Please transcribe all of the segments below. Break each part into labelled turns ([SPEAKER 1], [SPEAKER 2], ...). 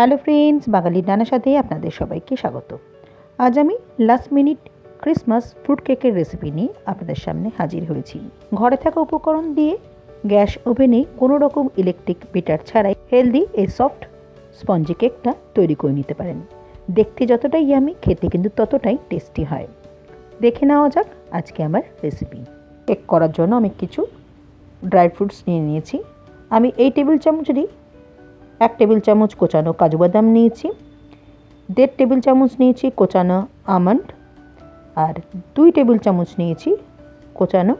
[SPEAKER 1] Hello friends, বাঙালির নানা সাথে আপনাদের সবাইকে স্বাগত। আজ আমি লাস্ট মিনিট ক্রিসমাস ফ্রুট কেকের রেসিপি নিয়ে আপনাদের সামনে হাজির হয়েছি। ঘরে থাকা উপকরণ দিয়ে গ্যাস ওভেনে কোনো রকম ইলেকট্রিক বিটার ছাড়াই হেলদি এই সফট স্পঞ্জি কেকটা তৈরি করে নিতে পারেন। দেখতে যতটাই আমি খেতে কিন্তু ততটাই টেস্টি হয়। দেখে নেওয়া যাক আজকে আমার রেসিপি কেক করার জন্য আমি কিছু ড্রাই ফ্রুটস নিয়ে নিয়েছি। আমি এই টেবিল চামচেরই এক টেবিল চামচ কোচানো কাজু বাদাম নিয়েছি, দেড় টেবিল চামচ নিয়েছি কোচানো আমন্ড, আর দুই টেবিল চামচ নিয়েছি কোচানো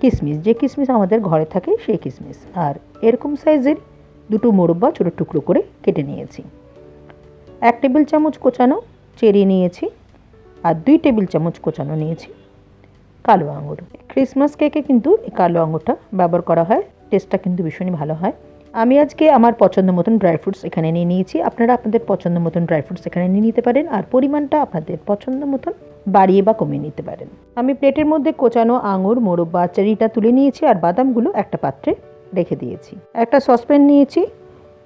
[SPEAKER 1] কিশমিশ যে কিশমিশ আমাদের ঘরে থাকে সেই কিশমিশ আর এরকম সাইজের দুটো মোরব্বা ছোটো টুকরো করে কেটে নিয়েছি। এক টেবিল চামচ কোচানো চেরি নিয়েছি, আর দুই টেবিল চামচ কোচানো নিয়েছি কালো আঙুর। ক্রিসমাস কেকে কিন্তু এই কালো আঙুরটা ব্যবহার করা হয়, টেস্টটা কিন্তু ভীষণই ভালো হয়। আমি আজকে আমার পছন্দ মতন ড্রাই ফ্রুটস এখানে নিয়ে নিয়েছি। আপনারা আপনাদের পছন্দ মতন ড্রাই ফ্রুটস এখানে নিয়ে নিতে পারেন আর পরিমাণটা আপনাদের পছন্দ মতন বাড়িয়ে বা কমিয়ে নিতে পারেন। আমি প্লেটের মধ্যে কোচানো আঙুর, মোরব্বা, চেরিটা তুলে নিয়েছি আর বাদামগুলো একটা পাত্রে রেখে দিয়েছি। একটা সসপ্যান নিয়েছি,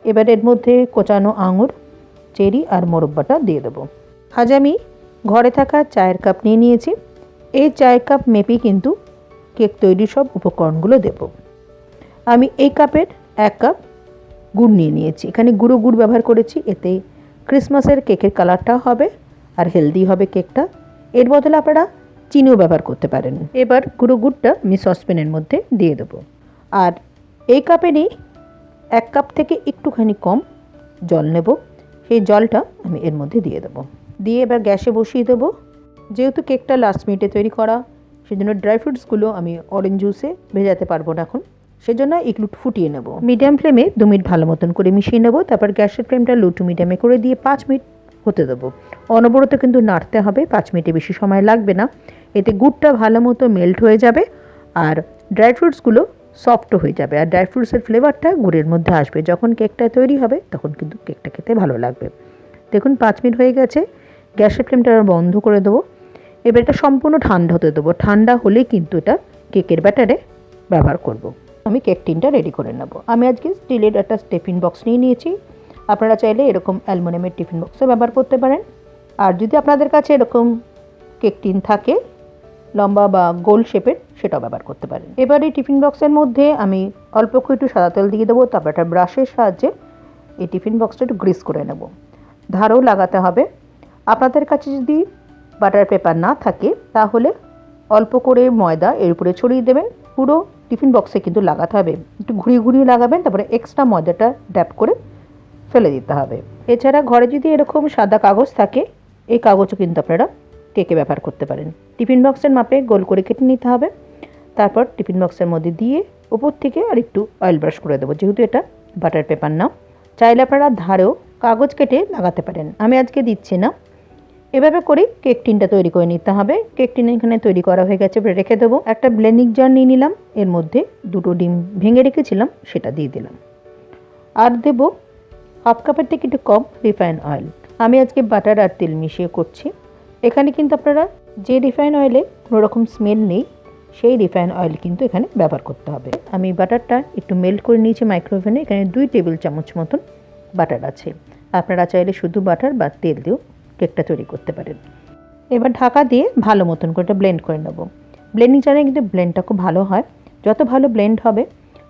[SPEAKER 1] এবার এর মধ্যে কোচানো আঙুর, চেরি আর মোরব্বাটা দিয়ে দেবো। আজ আমি ঘরে থাকা চায়ের কাপ নিয়ে নিয়েছি। এই চায়ের কাপ মেপেই কিন্তু কেক তৈরির সব উপকরণগুলো দেব। আমি এই কাপের এক কাপ গুড় নিয়ে নিয়েছি। এখানে গুঁড়ো গুড় ব্যবহার করেছি, এতে ক্রিসমাসের কেকের কালারটা হবে আর হেলদি হবে কেকটা। এর বদলে আপনারা চিনিও ব্যবহার করতে পারেন। এবার গুঁড়ো গুড়টা আমি সসপ্যানের মধ্যে দিয়ে দেবো। আর এই কাপেরই এক কাপ থেকে একটুখানি কম জল নেব। সেই জলটা আমি এর মধ্যে দিয়ে দেবো। দিয়ে এবার গ্যাসে বসিয়ে দেবো। যেহেতু কেকটা লাস্ট মিনিটে তৈরি করা, সেজন্য ড্রাই ফ্রুটসগুলো আমি অরেঞ্জ জুসে ভেজাতে পারব না এখন। সেজন্য একটু ফুটিয়ে নেব। মিডিয়াম ফ্লেমে দু মিনিট ভালো মতন করে মিশিয়ে নেব, তারপর গ্যাসের ফ্লেমটা লো টু মিডিয়ামে করে দিয়ে পাঁচ মিনিট হতে দেবো। অনবরত কিন্তু নাড়তে হবে, পাঁচ মিনিটে বেশি সময় লাগবে না। এতে গুড়টা ভালো মতো মেল্ট হয়ে যাবে আর ড্রাই ফ্রুটসগুলো সফটও হয়ে যাবে। আর ড্রাই ফ্রুটসের ফ্লেভারটা গুড়ের মধ্যে আসবে। যখন কেকটা তৈরি হবে, তখন কিন্তু কেকটা খেতে ভালো লাগবে। দেখুন, পাঁচ মিনিট হয়ে গেছে। গ্যাসের ফ্লেমটা বন্ধ করে দেবো। এবার এটা সম্পূর্ণ ঠান্ডা হতে দেবো। ঠান্ডা হলেই কিন্তু এটা কেকের ব্যাটারে ব্যবহার করব। আমি কেক টিনটা রেডি করে নেব। আমি আজকে স্টিলের একটা টিফিন বক্স নিয়ে নিয়েছি। আপনারা চাইলে এরকম অ্যালমোনিয়ামের টিফিন বক্সও ব্যবহার করতে পারেন। আর যদি আপনাদের কাছে এরকম কেক টিন থাকে, লম্বা বা গোল শেপের, সেটাও ব্যবহার করতে পারেন। এবার এই টিফিন বক্সের মধ্যে আমি অল্প একটু সাদা তেল দিয়ে দেবো, তারপর একটা ব্রাশের সাহায্যে এই টিফিন বক্সটা একটু গ্রিস করে নেব। ধারও লাগাতে হবে। আপনাদের কাছে যদি বাটার পেপার না থাকে, তাহলে অল্প করে ময়দা এর উপরে ছড়িয়ে দেবেন। পুরো টিফিন বক্সে কিন্তু লাগাতে হবে। একটু ঘুরিয়ে ঘুরিয়ে লাগাবেন, তারপরে এক্সট্রা ময়দাটা ড্যাপ করে ফেলে দিতে হবে। এছাড়া ঘরে যদি এরকম সাদা কাগজ থাকে, এই কাগজও কিন্তু আপনারা কেকে ব্যবহার করতে পারেন। টিফিন বক্সের মাপে গোল করে কেটে নিতে হবে। তারপর টিফিন বক্সের মধ্যে দিয়ে ওপর থেকে আর একটু অয়েল ব্রাশ করে দেবো, যেহেতু এটা বাটার পেপার না চাইলে আপনারা ধারেও কাগজ কেটে লাগাতে পারেন। আমি আজকে দিচ্ছি না। এভাবে করে কেক টিনটা তৈরি করে নিতে হবে। কেক টিন এখানে তৈরি করা হয়ে গেছে রেখে দেবো। একটা ব্লেন্ডিং জার নিয়ে নিলাম, এর মধ্যে দুটো ডিম ভেঙে রেখেছিলাম, সেটা দিয়ে দিলাম। আর দেবো হাফ কাপের থেকে একটু কম রিফাইন অয়েল। আমি আজকে বাটার আর তেল মিশিয়ে করছি। এখানে কিন্তু আপনারা যে রিফাইন অয়েলে কোনো রকম স্মেল নেই, সেই রিফাইন অয়েল কিন্তু এখানে ব্যবহার করতে হবে। আমি বাটারটা একটু মেল্ট করে নিয়েছি মাইক্রোওভেনে, এখানে দুই টেবিল চামচ মতন বাটার আছে। আপনারা চাইলে শুধু বাটার বা তেল দিয়েও কেকটা তৈরি করতে পারেন। এবার ঢাকা দিয়ে ভালো মতন করে ব্লেন্ড করে নেব। ব্লেন্ডিং জানে কিন্তু ব্লেন্ডটা খুব ভালো হয়। যত ভালো ব্লেন্ড হবে,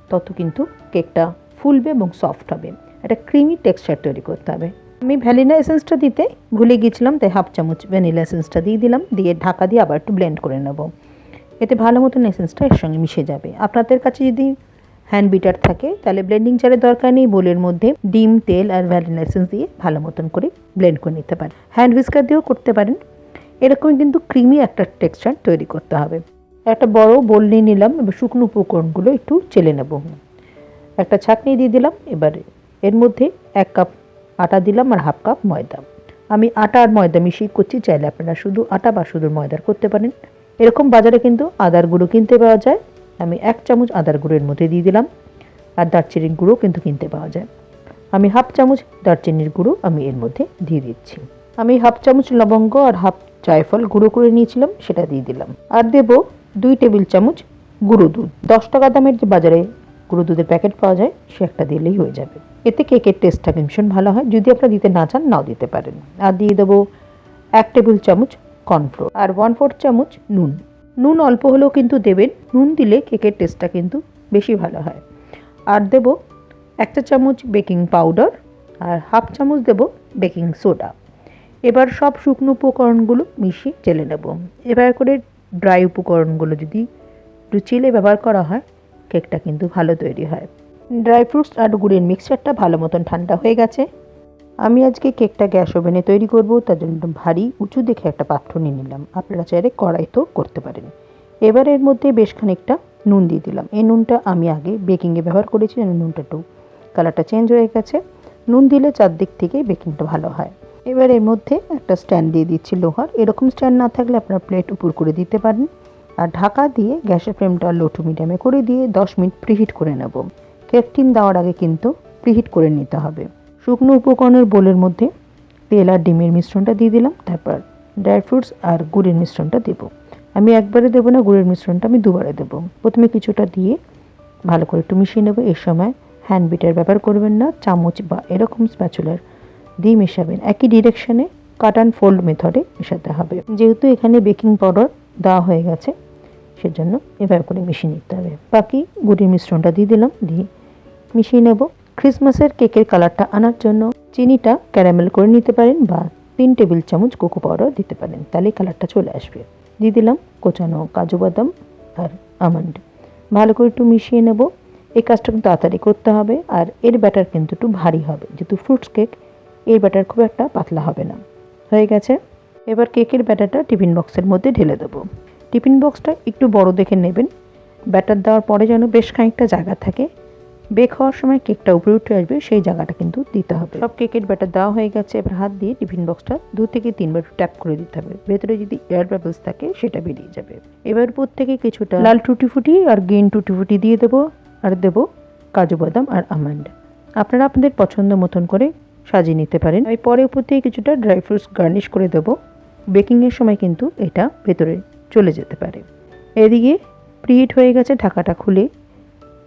[SPEAKER 1] তত কিন্তু কেকটা ফুলবে এবং সফট হবে। একটা ক্রিমি টেক্সচার তৈরি করতে হবে। আমি ভ্যানিলা এসেন্সটা দিতে ভুলে গিয়েছিলাম, তাই হাফ চামচ ভ্যানিলা এসেন্সটা দিয়ে দিলাম। দিয়ে ঢাকা দিয়ে আবার একটু ব্লেন্ড করে নেব। এতে ভালো মতন এসেন্সটা এর সঙ্গে মিশে যাবে। আপনাদের কাছে যদি হ্যান্ড বিটার থাকে, তাহলে ব্লেন্ডিং চারের দরকার নেই। বোলের মধ্যে ডিম, তেল আর ভ্যানিলা এসেন্স দিয়ে ভালো মতন করে ব্লেন্ড করে নিতে পারেন। হ্যান্ড হুইস্কার দিয়েও করতে পারেন। এরকমই কিন্তু ক্রিমি একটা টেক্সচার তৈরি করতে হবে। একটা বড় বোল নিয়ে নিলাম, এবার শুকনো উপকরণগুলো একটু চেলে নেব। একটা ছাঁকনি দিয়ে দিলাম, এবার এর মধ্যে এক কাপ আটা দিলাম আর হাফ কাপ ময়দা। আমি আটা আর ময়দা মিশিয়ে করছি, চাইলে আপনারা শুধু আটা বা শুধু ময়দার করতে পারেন। এরকম বাজারে কিন্তু আদার গুঁড়ো কিনতে পাওয়া যায়। আমি এক চামচ আদার গুঁড়োর মধ্যে দিয়ে দিলাম। আর দারচিনির গুঁড়ো কিন্তু কিনতে পাওয়া যায়। আমি হাফ চামচ দারচিনির গুঁড়ো আমি এর মধ্যে দিয়ে দিচ্ছি। আমি হাফ চামচ লবঙ্গ আর হাফ জায়ফল গুঁড়ো করে নিয়েছিলাম, সেটা দিয়ে দিলাম। আর দেব দুই টেবিল চামচ গুঁড়ো দুধ। দশ টাকা দামের যে বাজারে গুঁড়ো দুধের প্যাকেট পাওয়া যায়, সে একটা দিলেই হয়ে যাবে। এতে কেকের টেস্টটা ভীষণ ভালো হয়। যদি আপনারা দিতে না চান, নাও দিতে পারেন। আর দিয়ে দেবো এক টেবিল চামচ কর্নফ্লোর। আর ওয়ান ফোর্থ চামচ নুন। নুন অল্প হলেও কিন্তু দেবেন। নুন দিলে কেকের টেস্টটা কিন্তু বেশি ভালো হয়। আর দেব একটা চামচ বেকিং পাউডার আর হাফ চামচ দেব বেকিং সোডা এবার সব শুকনো উপকরণগুলো মিশিয়ে চেলে নেব। এবার করে ড্রাই উপকরণগুলো যদি একটু চেলে ব্যবহার করা হয় কেকটা কিন্তু ভালো তৈরি হয়। ড্রাই ফ্রুটস আর গুড়ের মিক্সচারটা ভালো মতন ঠান্ডা হয়ে গেছে। আমি আজকে কেকটা গ্যাস ওভেনে তৈরি করব, তার জন্য একটু ভারী, উঁচু দেখে একটা পাত্র নিয়ে নিলাম। আপনারা চাইলে কড়াইতেও করতে পারেন। এবার এর মধ্যে বেশ খানিকটা নুন দিয়ে দিলাম। এই নুনটা আমি আগে বেকিংয়ে ব্যবহার করেছি নুনটা একটু কালারটা চেঞ্জ হয়ে গেছে। নুন দিলে চারদিক থেকে বেকিংটা ভালো হয়। এবার এর মধ্যে একটা স্ট্যান্ড দিয়ে দিচ্ছি লোহার। এরকম স্ট্যান্ড না থাকলে আপনারা প্লেট উপর করে দিতে পারেন। আর ঢাকা দিয়ে গ্যাসের ফ্লেমটা লো টু মিডিয়ামে করে দিয়ে দশ মিনিট প্রিহিট করে নেব। কেক টিন দেওয়ার আগে কিন্তু প্রিহিট করে নিতে হবে। শুকনো উপকরণের বোলের মধ্যে তেল আর ডিমের মিশ্রণটা দিয়ে দিলাম, তারপর ড্রাই ফ্রুটস আর গুড়ের মিশ্রণটা দেবো। আমি একবারে দেবো না, গুড়ের মিশ্রণটা আমি দুবারে দেবো। প্রথমে কিছুটা দিয়ে ভালো করে একটু মিশিয়ে নেব। এই সময় হ্যান্ড বিটার ব্যবহার করবেন না, চামচ বা এরকম স্প্যাচুলার দিয়ে মেশাবেন। একই ডিরেকশনে কাট অ্যান্ড ফোল্ড মেথডে মেশাতে হবে। যেহেতু এখানে বেকিং পাউডার দেওয়া হয়ে গেছে, সেজন্য এভাবে করে মিশিয়ে নিতে হবে। বাকি গুড়ির মিশ্রণটা দিয়ে দিলাম, দিয়ে মিশিয়ে নেব। ক্রিসমাসের কেকের কালারটা আনার জন্য চিনিটা ক্যারামেল করে নিতে পারেন বা তিন টেবিল চামচ কোকো পাউডার দিতে পারেন। তাহলে কালারটা চলে আসবে। দিয়ে দিলাম কোচানো কাজু বাদাম আর আমন্ড। ভালো করে একটু মিশিয়ে নেব। এই কাজটা কিন্তু তাড়াতাড়ি করতে হবে আর এর ব্যাটার কিন্তু একটু ভারী হবে। যেহেতু ফ্রুটস কেক এর ব্যাটার খুব একটা পাতলা হবে না। হয়ে গেছে। এবার কেকের ব্যাটারটা টিফিন বক্সের মধ্যে ঢেলে দেবো। টিফিন বক্সটা একটু বড় দেখে নেবেন। ব্যাটার দেওয়ার পরে যেন বেশ খানিকটা জায়গা থাকে। বেক হওয়ার সময় কেকটা উপরে উঠে আসবে সেই জায়গাটা কিন্তু দিতে হবে। সব কেকের ব্যাটার দেওয়া হয়ে গেছে এবার হাত দিয়ে টিফিন বক্সটা দু থেকে তিনবার ট্যাপ করে দিতে হবে। ভেতরে যদি এয়ার বাবলস থাকে সেটা বেরিয়ে যাবে। এবার উপর থেকে কিছুটা লাল টুটি ফুটি আর গ্রিন টুটি ফুটি দিয়ে দেবো আর দেবো কাজু বাদাম আর আমন্ড আপনারা আপনাদের পছন্দ মতন করে সাজিয়ে নিতে পারেন। আমি পরে উপর থেকে কিছুটা ড্রাই ফ্রুটস গার্নিশ করে দেবো। বেকিংয়ের সময় কিন্তু এটা ভেতরে চলে যেতে পারে। এদিকে প্রিহিট হয়ে গেছে ঢাকাটা খুলে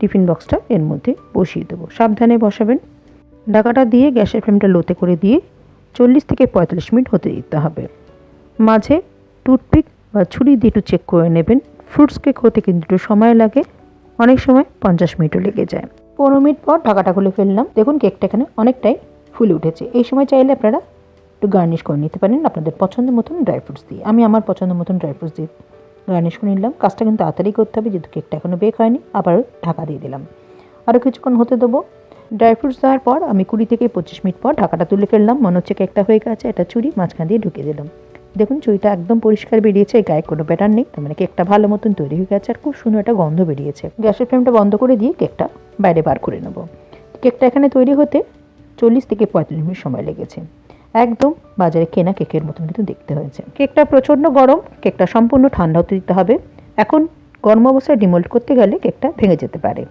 [SPEAKER 1] টিফিন বক্সটা এর মধ্যে বসিয়ে দেবো। সাবধানে বসাবেন। ঢাকাটা দিয়ে গ্যাসের ফ্লেমটা লোতে করে দিয়ে চল্লিশ থেকে পঁয়তাল্লিশ মিনিট হতে দিতে হবে। মাঝে টুথপিক বা ছুরি দিয়ে একটু চেক করে নেবেন। ফ্রুটস কেক হতে কিন্তু একটু সময় লাগে। অনেক সময় পঞ্চাশ মিনিটও লেগে যায়। পনেরো মিনিট পর ঢাকাটা খুলে ফেললাম। দেখুন কেকটা এখানে অনেকটাই ফুলে উঠেছে। এই সময় চাইলে আপনারা একটু গার্নিশ করে নিতে পারেন আপনাদের পছন্দ মতন ড্রাই ফ্রুটস দিয়ে। আমি আমার পছন্দ মতন ড্রাই ফ্রুটস দিয়ে গার্নিশ করে নিলাম। কাজটা কিন্তু তাড়াতাড়ি করতে হবে, যেহেতু কেকটা এখনও বেক হয়নি। আবার ঢাকা দিয়ে দিলাম। আরও কিছুক্ষণ হতে দেবো। ড্রাই ফ্রুটস দেওয়ার পর আমি কুড়ি থেকে পঁচিশ মিনিট পর ঢাকাটা তুলে ফেললাম। মনে হচ্ছে কেকটা হয়ে গেছে, এটা চুরি, মাঝখান দিয়ে ঢুকিয়ে দিলাম। দেখুন, চুরিটা একদম পরিষ্কার বেরিয়েছে গায়ে কোনো ব্যাটার নেই। তার মানে কেকটা ভালো মতন তৈরি হয়ে গেছে আর খুব সুন্দর একটা গন্ধ বেরিয়েছে। গ্যাসের ফ্লেমটা বন্ধ করে দিয়ে কেকটা বাইরে বার করে নেব। কেকটা এখানে তৈরি হতে চল্লিশ থেকে পঁয়তাল্লিশ মিনিট সময় লেগেছে। একদম বাজারে কেনা কেকের মতন কিন্তু দেখতে হয়েছে। কেকটা প্রচণ্ড গরম, কেকটা সম্পূর্ণ ঠান্ডা হতে দিতে হবে। এখন গরম অবস্থায় ডিমোল্ড করতে গেলে কেকটা ভেঙে যেতে পারে।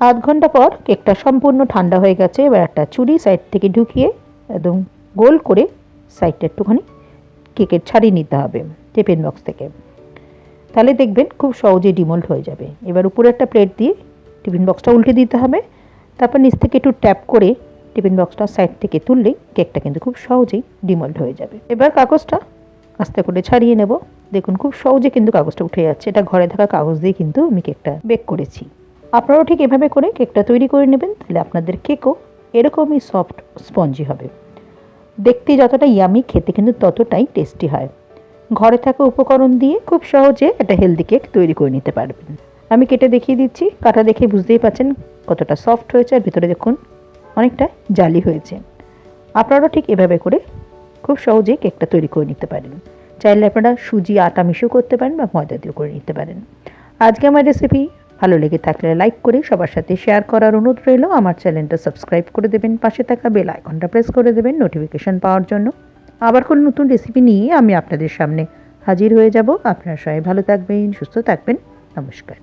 [SPEAKER 1] আধ ঘণ্টা পর কেকটা সম্পূর্ণ ঠান্ডা হয়ে গেছে, এবার একটা চুরি সাইড থেকে ঢুকিয়ে একদম গোল করে সাইডটা একটুখানি কেকের ছাড়িয়ে নিতে হবে, টিফিন বক্স থেকে। তাহলে দেখবেন খুব সহজেই ডিমোল্ড হয়ে যাবে। এবার উপরে একটা প্লেট দিয়ে টিফিন বক্সটা উল্টে দিতে হবে। তারপর নিচ থেকে একটু ট্যাপ করে টিফিন বক্সটা সাইড থেকে তুললেই কেকটা কিন্তু খুব সহজেই ডিমল্ড হয়ে যাবে। এবার কাগজটা আস্তে করে ছাড়িয়ে নেব। দেখুন, খুব সহজে কিন্তু কাগজটা উঠে যাচ্ছে। এটা ঘরে থাকা কাগজ দিয়ে কিন্তু আমি কেকটা বেক করেছি। আপনারাও ঠিক এভাবে করে কেকটা তৈরি করে নেবেন, তাহলে আপনাদের কেকও এরকমই সফট, স্পঞ্জি হবে। দেখতে যতটা ইয়ামি খেতে কিন্তু ততটাই টেস্টি হয়। ঘরে থাকা উপকরণ দিয়ে খুব সহজে একটা হেলদি কেক তৈরি করে নিতে পারবেন। আমি কেটে দেখিয়ে দিচ্ছি। কাটা দেখে বুঝতেই পারছেন কতটা সফট হয়েছে। আর ভিতরে দেখুন অনেকটা জালি হয়েছে। আপনারাও ঠিক এভাবে করে খুব সহজেই কেকটা তৈরি করে নিতে পারেন। চাইলে আপনারা সুজি, আটা মিশিয়েও করতে পারেন বা ময়দা দিয়েও করে নিতে পারেন। আজকে আমার রেসিপি ভালো লেগে থাকলে লাইক করে সবার সাথে শেয়ার করার অনুরোধ রইল। আমার চ্যানেলটা সাবস্ক্রাইব করে দেবেন। পাশে থাকা বেল আইকনটা প্রেস করে দেবেন নোটিফিকেশন পাওয়ার জন্য। আবার কোনো নতুন রেসিপি নিয়ে আমি আপনাদের সামনে হাজির হয়ে যাব। আপনারা সবাই ভালো থাকবেন, সুস্থ থাকবেন। নমস্কার।